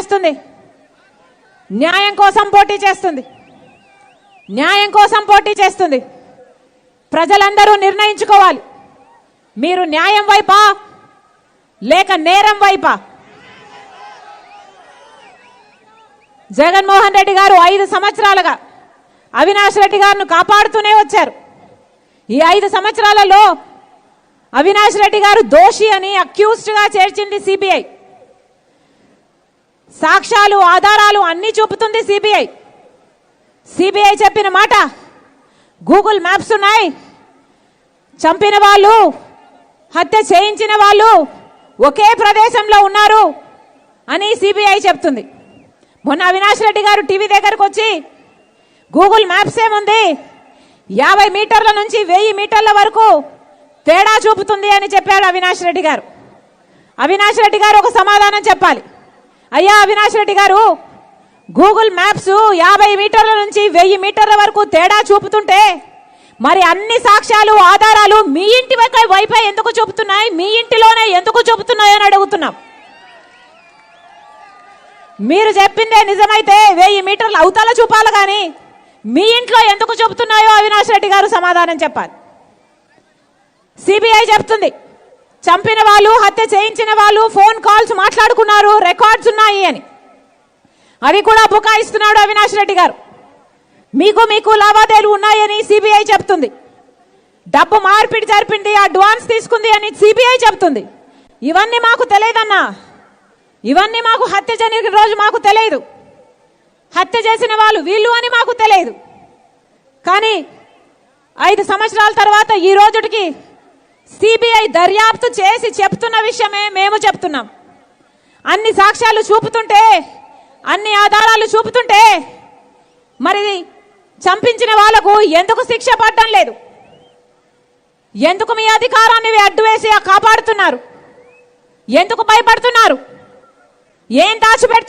చేస్తుంది. న్యాయం కోసం పోటీ చేస్తుంది. న్యాయం కోసం పోటీ చేస్తుంది. ప్రజలందరూ నిర్ణయించుకోవాలి. మీరు న్యాయం వైపా లేక నేరం వైపా? జగన్మోహన్ రెడ్డి గారు ఐదు సంవత్సరాలుగా అవినాష్ రెడ్డి గారిని కాపాడుతూనే వచ్చారు. ఈ ఐదు సంవత్సరాలలో అవినాష్ రెడ్డి గారు దోషి అని అక్యూజ్డ్గా చేర్చింది సిబిఐ సాక్ష్యాలు ఆధారాలు అన్నీ చూపుతుంది సిబిఐ సిబిఐ చెప్పిన మాట గూగుల్ మ్యాప్స్ ఉన్నాయి. చంపిన వాళ్ళు హత్య చేయించిన వాళ్ళు ఒకే ప్రదేశంలో ఉన్నారు అని సిబిఐ చెప్తుంది. మొన్న అవినాష్ రెడ్డి గారు టీవీ దగ్గరకు వచ్చి గూగుల్ మ్యాప్స్ ఏముంది? యాభై మీటర్ల నుంచి వెయ్యి మీటర్ల వరకు తేడా చూపుతుంది అని చెప్పాడు అవినాష్ రెడ్డి గారు. అవినాష్ రెడ్డి గారు ఒక సమాధానం చెప్పాలి. అయ్యా అవినాష్ రెడ్డి గారు గూగుల్ మ్యాప్స్ యాభై మీటర్ల నుంచి వెయ్యి మీటర్ల వరకు తేడా చూపుతుంటే మరి అన్ని సాక్ష్యాలు ఆధారాలు మీ ఇంటి వైపు వైపే ఎందుకు చూపుతున్నాయి? మీ ఇంటిలోనే ఎందుకు చూపుతున్నాయి అని అడుగుతున్నాం. మీరు చెప్పిందే నిజమైతే వెయ్యి మీటర్లు అవతల చూపాలి కానీ మీ ఇంట్లో ఎందుకు చూపుతున్నాయో అవినాష్ రెడ్డి గారు సమాధానం చెప్పాలి. సిబిఐ చెప్తుంది. చంపిన వాళ్ళు హత్య చేయించిన వాళ్ళు ఫోన్ కాల్స్ మాట్లాడుకున్నారు రికార్డ్స్ ఉన్నాయి అని. అవి కూడా బుకాయిస్తున్నాడు అవినాష్ రెడ్డి గారు. మీకు మీకు లావాదేవీలు ఉన్నాయని సిబిఐ చెప్తుంది. డబ్బు మార్పిడి జరిపింది అడ్వాన్స్ తీసుకుంది అని సిబిఐ చెప్తుంది. ఇవన్నీ మాకు తెలియదన్నా. ఇవన్నీ మాకు హత్య జరిగిన రోజు మాకు తెలియదు. హత్య చేసిన వాళ్ళు వీళ్ళు అని మాకు తెలియదు. కానీ ఐదు సంవత్సరాల తర్వాత ఈ రోజుటికి సిబిఐ దర్యాప్తు చేసి చెప్తున్న విషయమే మేము చెప్తున్నాం. అన్ని సాక్ష్యాలు చూపుతుంటే అన్ని ఆధారాలు చూపుతుంటే మరి చంపించిన వాళ్ళకు ఎందుకు శిక్ష పడటం లేదు? ఎందుకు మీ అధికారాన్ని అడ్డు వేసి కాపాడుతున్నారు? ఎందుకు భయపడుతున్నారు? ఏం దాచిపెడుతున్నారు?